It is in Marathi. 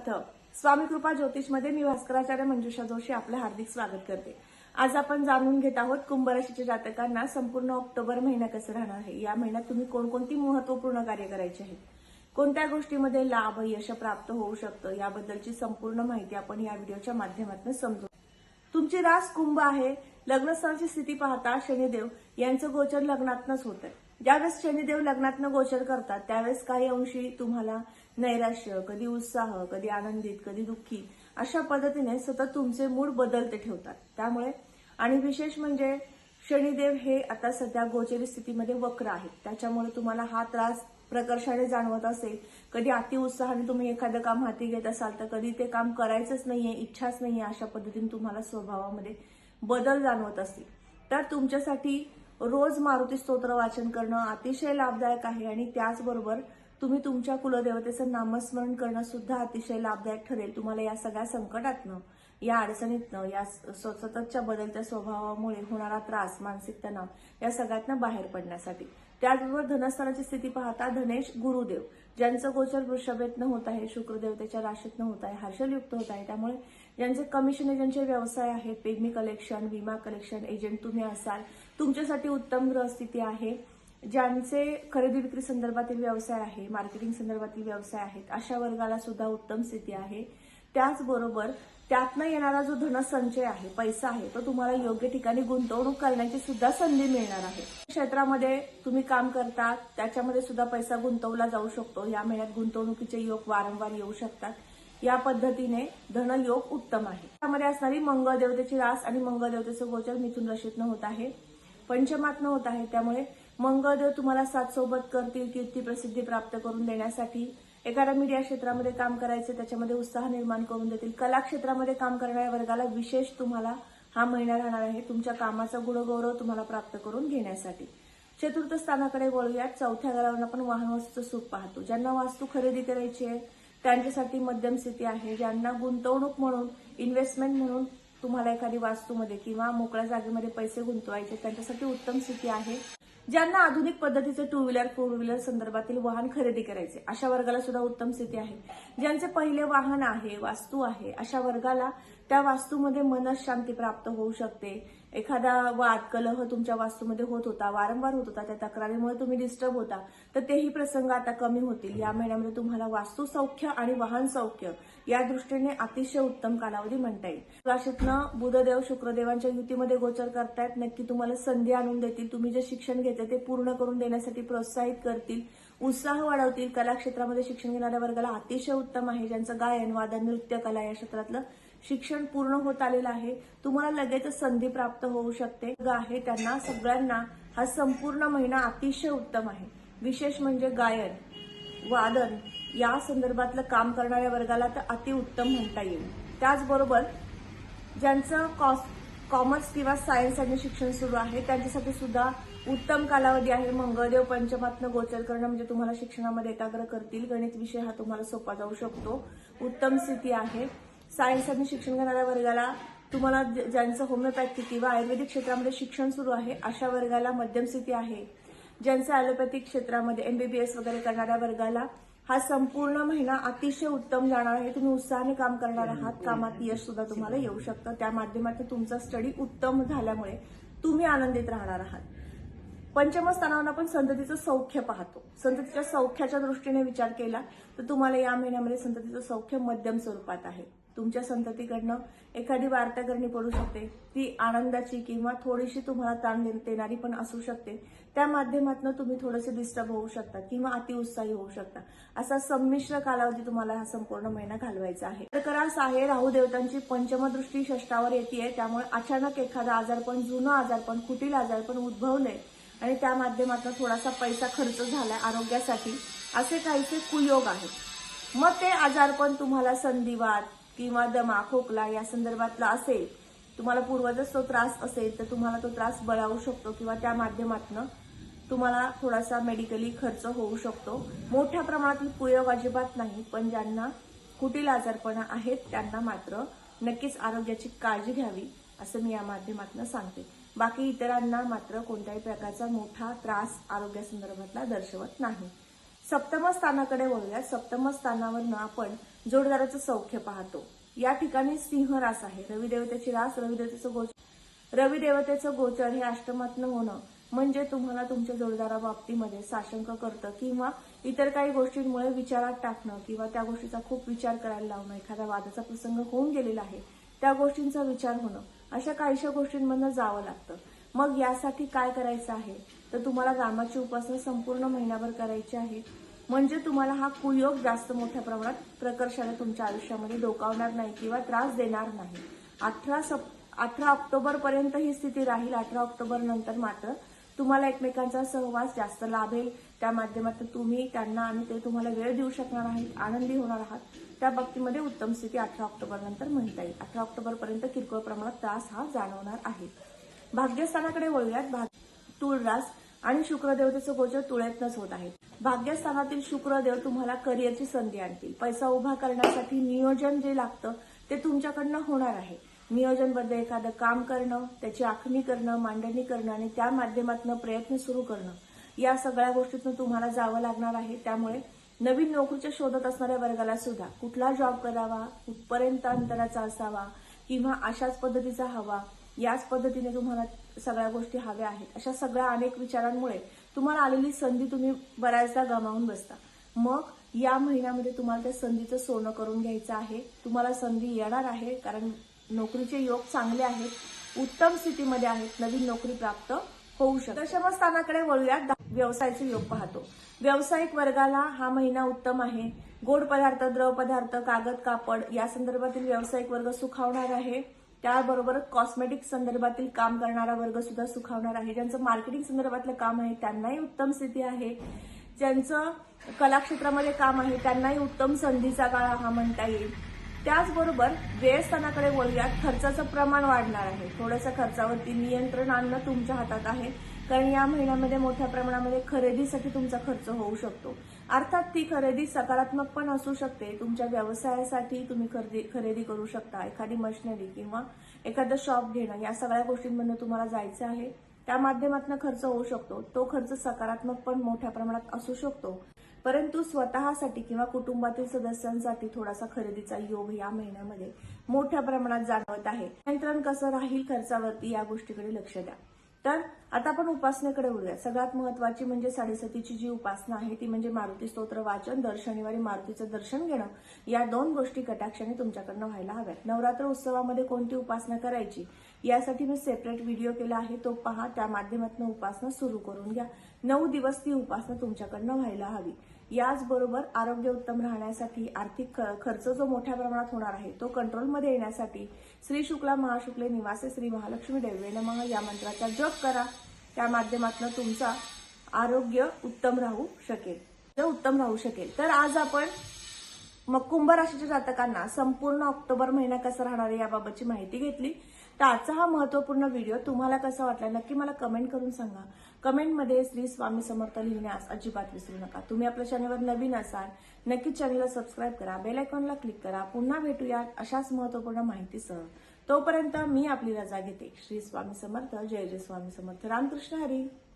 स्वामी कृपा ज्योतिषमध्ये मी भास्कराचार्य मंजुषा जोशी आपलं हार्दिक स्वागत करते. आज आपण जाणून घेत आहोत कुंभ राशीच्या जातकांना संपूर्ण ऑक्टोबर महिना कसं राहणार आहे? या महिन्यात तुम्ही कोणकोणती महत्त्वपूर्ण कार्य करायची आहेत? कोणत्या गोष्टीमध्ये लाभ यश प्राप्त होऊ शकतं? याबद्दलची संपूर्ण माहिती आपण या व्हिडिओच्या माध्यमातून समजू. तुमची रास कुंभ आहे. लग्नस्थळाची स्थिती पाहता शनिदेव यांचं गोचर लग्नातनच होत आहे ज्यावेळेस शनिदेव लग्नातनं गोचर करतात त्यावेळेस काही अंशी तुम्हाला नैराश्य कधी उत्साह कधी आनंदित कधी दुःखी अशा पद्धतीने सतत तुमचे मूड बदलते ठेवतात. त्यामुळे आणि विशेष म्हणजे शनिदेव हे आता सध्या गोचरी स्थितीमध्ये वक्र आहेत. त्याच्यामुळे तुम्हाला हा त्रास प्रकर्षाने जाणवत असेल. कधी अति उत्साहाने तुम्ही एखादं काम हाती घेत असाल तर कधी ते काम करायचंच नाहीये इच्छाच नाहीये अशा पद्धतीने तुम्हाला स्वभावामध्ये बदल जाणवत असतील. तर तुमच्यासाठी रोज मारुती स्तोत्र वाचन करणं अतिशय लाभदायक आहे आणि त्याचबरोबर तुम्ही तुमच्या कुलदेवतेचं नामस्मरण करणं सुद्धा अतिशय लाभदायक ठरेल. तुम्हाला या सगळ्या संकटातनं या अडचणीतनं या स- सततच्या बदलत्या स्वभावामुळे होणारा त्रास मानसिक तणाव या सगळ्यातनं बाहेर पडण्यासाठी. त्याचबरोबर धनस्थानाची स्थिती पाहता धनेश गुरुदेव ज्यांचं गोचर वृषभेतनं होत आहे शुक्रदेवतेच्या राशीतनं होत आहे हर्षलयुक्त होत आहे. त्यामुळे ज्यांचे कमिशन एजंटचे व्यवसाय आहेत पेगमी कलेक्शन विमा कलेक्शन एजंट तुम्ही असाल तुमच्यासाठी उत्तम ग्रहस्थिती आहे. ज्यांचे खरेदी विक्री संदर्भातील व्यवसाय आहे मार्केटिंग संदर्भातील व्यवसाय आहेत अशा वर्गाला सुद्धा उत्तम स्थिती आहे. त्याचबरोबर त्यातनं येणारा जो धनसंचय आहे पैसा आहे तो तुम्हाला योग्य ठिकाणी गुंतवणूक करण्याची सुद्धा संधी मिळणार आहे. क्षेत्रामध्ये तुम्ही काम करता त्याच्यामध्ये सुद्धा पैसा गुंतवला जाऊ शकतो. या महिन्यात गुंतवणुकीचे योग वारंवार येऊ शकतात. या पद्धतीने धनयोग उत्तम आहे. त्यामध्ये असणारी मंगळ देवतेची रास आणि मंगळ देवतेचं गोचर मिथून रशीतनं होत आहे. पंचमातनं होत आहे. त्यामुळे मंगळदेव तुम्हाला साथ सोबत करतील कीर्ती प्रसिद्धी प्राप्त करून देण्यासाठी एखाद्या मीडिया क्षेत्रामध्ये काम करायचे त्याच्यामध्ये उत्साह निर्माण करून देतील. कला क्षेत्रामध्ये काम करणाऱ्या वर्गाला विशेष तुम्हाला हा महिना राहणार आहे. तुमच्या कामाचा गुणगौरव तुम्हाला प्राप्त करून घेण्यासाठी. चतुर्थ स्थानाकडे वळूयात. चौथ्या घरावर आपण वाहन वस्तूचं सुख पाहतो. ज्यांना वास्तू खरेदी करायची आहे त्यांच्यासाठी मध्यम स्थिती आहे. ज्यांना गुंतवणूक म्हणून इन्व्हेस्टमेंट म्हणून तुम्हाला एखादी वास्तूमध्ये किंवा मोकळ्या जागेमध्ये पैसे गुंतवायचे त्यांच्यासाठी उत्तम स्थिती आहे. ज्यांना आधुनिक पद्धतीचे टू व्हीलर फोर व्हीलर संदर्भातील वाहन खरेदी करायचे अशा वर्गाला सुद्धा उत्तम स्थिती आहे. ज्यांचे पहिले वाहन आहे वास्तू आहे अशा वर्गाला त्या वास्तूमध्ये मनशांती प्राप्त होऊ शकते. एखादा वाद कलह तुमच्या वास्तूमध्ये होत होता वारंवार होत होता त्या तक्रारीमुळे तुम्ही डिस्टर्ब होता तर तेही प्रसंग आता कमी होतील. या महिन्यामध्ये तुम्हाला वास्तू सौख्य आणि वाहन सौख्य या दृष्टीने अतिशय उत्तम कालावधी म्हणता येईल. राशीतनं बुधदेव शुक्रदेवांच्या युतीमध्ये गोचर करतायत. नक्की तुम्हाला संधी आणून देतील. तुम्ही जे शिक्षण घेते ते पूर्ण करून देण्यासाठी प्रोत्साहित करतील. उत्साह वाढवतील. कला क्षेत्रामध्ये शिक्षण घेणाऱ्या वर्गाला अतिशय उत्तम आहे. ज्यांचं गायन वादन नृत्य कला या क्षेत्रातलं शिक्षण पूर्ण होत आलेलं आहे. तुम्हाला लगेच संधी प्राप्त होऊ शकते. आहे त्यांना सगळ्यांना हा संपूर्ण महिना अतिशय उत्तम आहे. विशेष म्हणजे गायन वादन या संदर्भातलं काम करणाऱ्या वर्गाला तर अतिउत्तम म्हणता येईल. त्याचबरोबर ज्यांचं कॉस कॉमर्स किंवा सायन्स आणि शिक्षण सुरू आहे त्यांच्यासाठी सुद्धा उत्तम कालावधी आहे. मंगळदेव पंचमातनं गोचर करणं म्हणजे तुम्हाला शिक्षणामध्ये एकाग्र करतील. गणित विषय हा तुम्हाला सोपा जाऊ शकतो. उत्तम स्थिती आहे. सायन्स आणि शिक्षण घेणाऱ्या वर्गाला तुम्हाला ज्यांचं होमिओपॅथी किंवा आयुर्वेदिक क्षेत्रामध्ये शिक्षण सुरू आहे अशा वर्गाला मध्यम स्थिती आहे. ज्यांचं ॲलोपॅथिक क्षेत्रामध्ये एमबीबीएस वगैरे करणाऱ्या वर्गाला हा संपूर्ण महिना अतिशय उत्तम जाणार आहे. तुम्ही उत्साहाने काम करणार आहात. कामात यश सुद्धा तुम्हाला येऊ शकतं. त्या माध्यमातून तुमचा स्टडी उत्तम झाल्यामुळे तुम्ही आनंदित राहणार आहात. पंचम स्थानावर आपण संततीचं सौख्य पाहतो. संततीच्या सौख्याच्या दृष्टीने विचार केला तर तुम्हाला या महिन्यामध्ये संततीचं सौख्य मध्यम स्वरूपात आहे. तुमच्या संततीकडनं एखादी वार्ता करणी पडू शकते. ती आनंदाची किंवा थोडीशी तुम्हाला ताण देणारी पण असू शकते. त्या माध्यमातून तुम्ही थोडेसे डिस्टर्ब होऊ शकता किंवा अतिउत्साही होऊ शकता. असा संमिश्र कालावधी तुम्हाला हा संपूर्ण महिना घालवायचा आहे. कर्करास आहे राहू देवतांची पंचमदृष्टी षष्टावर येते त्यामुळे अचानक एखादा आजारपण जुनं आजारपण कुटील आजारपण उद्भवले आणि त्या माध्यमातून थोडासा पैसा खर्च झालाय आरोग्यासाठी. असे काहीसे कुयोग आहेत. मग ते आजारपण तुम्हाला संधिवात किंवा दमा खोकला या संदर्भातला असेल तुम्हाला पूर्वजच तो त्रास असेल तर तुम्हाला तो त्रास बळावू शकतो किंवा त्या माध्यमातून तुम्हाला थोडासा मेडिकली खर्च होऊ शकतो. मोठ्या प्रमाणातील कुयोग अजिबात नाही पण ज्यांना कुटील आजारपणा आहेत त्यांना मात्र नक्कीच आरोग्याची काळजी घ्यावी असं मी या माध्यमातून सांगते. बाकी इतरांना मात्र कोणत्याही प्रकारचा मोठा त्रास आरोग्यासंदर्भातला दर्शवत नाही. सप्तम स्थानाकडे वळूया सप्तम स्थानावरनं आपण जोडदाराचं सौख्य पाहतो. या ठिकाणी सिंह रास आहे. रविदेवतेची रास रविदेवतेचं गोचर. रविदेवतेचं गोचर हे अष्टमातनं होणं म्हणजे तुम्हाला तुमच्या जोडदारा बाबतीमध्ये साशंक करतं किंवा इतर काही गोष्टींमुळे विचारात टाकणं किंवा त्या गोष्टीचा खूप विचार करायला लावणं एखाद्या वादाचा प्रसंग होऊन गेलेला आहे त्या गोष्टींचा विचार होणं अशा काहीशा गोष्टींमधनं जावं लागतं. मग यासाठी काय करायचं आहे? तर तुम्हाला रामाची उपासना संपूर्ण महिनाभर करायची आहे. म्हणजे तुम्हाला हा कुयोग जास्त मोठ्या प्रमाणात प्रकर्षाने तुमच्या आयुष्यामध्ये डोकावणार नाही किंवा त्रास देणार नाही. अठरा सप अठरा ऑक्टोबर पर्यंत ही स्थिती राहील. अठरा ऑक्टोबर नंतर मात्र तुम्हाला एकमेकांचा सहवास जास्त लाभेल. त्या माध्यमातून तुम्ही त्यांना आणि ते तुम्हाला वेळ देऊ शकणार आहेत आनंदी होणार आहात. त्या बाबतीमध्ये उत्तम स्थिती अठरा ऑक्टोबर नंतर म्हणता येईल. अठरा ऑक्टोबर पर्यंत किरकोळ प्रमाणात त्रास हा जाणवणार आहे. भाग्यस्थानाकडे वळूयात. भाग तुळरास आणि शुक्रदेवतेचं गोचर तुळ्यातनच होत आहे. भाग्यस्थानातील शुक्रदेव तुम्हाला करिअरची संधी आणतील. पैसा उभा करण्यासाठी नियोजन जे लागतं ते तुमच्याकडनं होणार आहे. नियोजनबद्ध एखादं काम करणं त्याची आखणी करणं मांडणी करणं आणि त्या माध्यमातून प्रयत्न सुरू करणं. या सगळ्या गोष्टीतून तुम्हाला जावं लागणार आहे. त्यामुळे नवीन नोकरीच्या शोधत असणाऱ्या वर्गाला सुद्धा कुठला जॉब करावा कुठपर्यंत अंतराचा असावा किंवा अशाच पद्धतीचा हवा याच पद्धतीने तुम्हाला सगळ्या गोष्टी हव्या आहेत. अशा सगळ्या अनेक विचारांमुळे तुम्हाला आलेली संधी तुम्ही बऱ्याचदा गमावून बसता. मग या महिन्यामध्ये तुम्हाला त्या संधीचं सोनं करून घ्यायचं आहे. तुम्हाला संधी येणार आहे कारण नोकरीचे योग चांगले आहेत. उत्तम स्थितीमध्ये आहेत. नवीन नोकरी प्राप्त होऊ शकते. दशम स्थानाकडे वळूयात व्यवसायाचे योग पाहतो. व्यावसायिक वर्गाला हा महिना उत्तम आहे. गोड पदार्थ द्रव पदार्थ कागद कापड या संदर्भातील व्यावसायिक वर्ग सुखावणार आहे. त्याबरोबरच कॉस्मेटिक संदर्भातील काम करणारा वर्ग सुद्धा सुखावणार आहे. ज्यांचं मार्केटिंग संदर्भातलं काम आहे त्यांनाही उत्तम स्थिती आहे. ज्यांचं कलाक्षेत्रामध्ये काम आहे त्यांनाही उत्तम संधीचा काळ हा म्हणता येईल. त्याचबरोबर व्ययस्थानाकडे वळूयात खर्चाचं प्रमाण वाढणार आहे. थोडंसं खर्चावरती नियंत्रण आणणं तुमच्या हातात आहे. कारण या महिन्यामध्ये मोठ्या प्रमाणामध्ये खरेदीसाठी तुमचा खर्च होऊ शकतो. अर्थात ती खरेदी सकारात्मक पण असू शकते. तुमच्या व्यवसायासाठी तुम्ही खरेदी खरेदी करू शकता. एखादी मशिनरी किंवा एखादं शॉप घेणं या सगळ्या गोष्टींमधून तुम्हाला जायचं आहे. त्या माध्यमातून खर्च होऊ शकतो. तो खर्च सकारात्मक पण मोठ्या प्रमाणात असू शकतो. परंतु स्वतःसाठी किंवा कुटुंबातील सदस्यांसाठी थोडासा खरेदीचा योग या महिन्यामध्ये मोठ्या प्रमाणात जाणवत आहे. नियंत्रण कसं राहील खर्चावरती या गोष्टीकडे लक्ष द्या. तर आता आपण उपासनेकडे वळूया. सगळ्यात महत्वाची म्हणजे साडेसतीची जी उपासना आहे ती म्हणजे मारुती स्तोत्र वाचन दर शनिवारी मारुतीचं दर्शन घेणं. या दोन गोष्टी कटाक्षाने तुमच्याकडनं व्हायला हव्यात. नवरात्र उत्सवामध्ये कोणती उपासना करायची? यासाठी मी सेपरेट व्हिडिओ केला आहे. तो पहा. त्या माध्यमातून उपासना सुरू करून घ्या. नऊ दिवस ती उपासना तुमच्याकडनं व्हायला हवी. याचबरोबर आरोग्य उत्तम राहण्यासाठी आर्थिक ख- खर्च जो मोठ्या प्रमाणात होणार आहे तो कंट्रोलमध्ये येण्यासाठी श्री शुक्ला महाशुक्ले निवासे श्री महालक्ष्मी देवे नमः या मंत्राचा जप करा. त्या माध्यमातून तुमचा आरोग्य उत्तम राहू शकेल. उत्तम राहू शकेल. तर आज आपण मग कुंभ राशीच्या जातकांना संपूर्ण ऑक्टोबर महिना कसा राहणार आहे याबाबतची माहिती घेतली. तर आजचा हा महत्त्वपूर्ण व्हिडिओ तुम्हाला कसा वाटला नक्की मला कमेंट करून सांगा. कमेंटमध्ये श्री स्वामी समर्थ लिहिण्यास अजिबात विसरू नका. तुम्ही आपल्या चॅनलवर नवीन असाल नक्की चॅनलला सबस्क्राईब करा बेल आयकॉनला क्लिक करा. पुन्हा भेटूयात अशाच महत्त्वपूर्ण माहितीसह. तोपर्यंत मी आपली रजा घेते. श्री स्वामी समर्थ जय जय स्वामी समर्थ. रामकृष्ण हरी.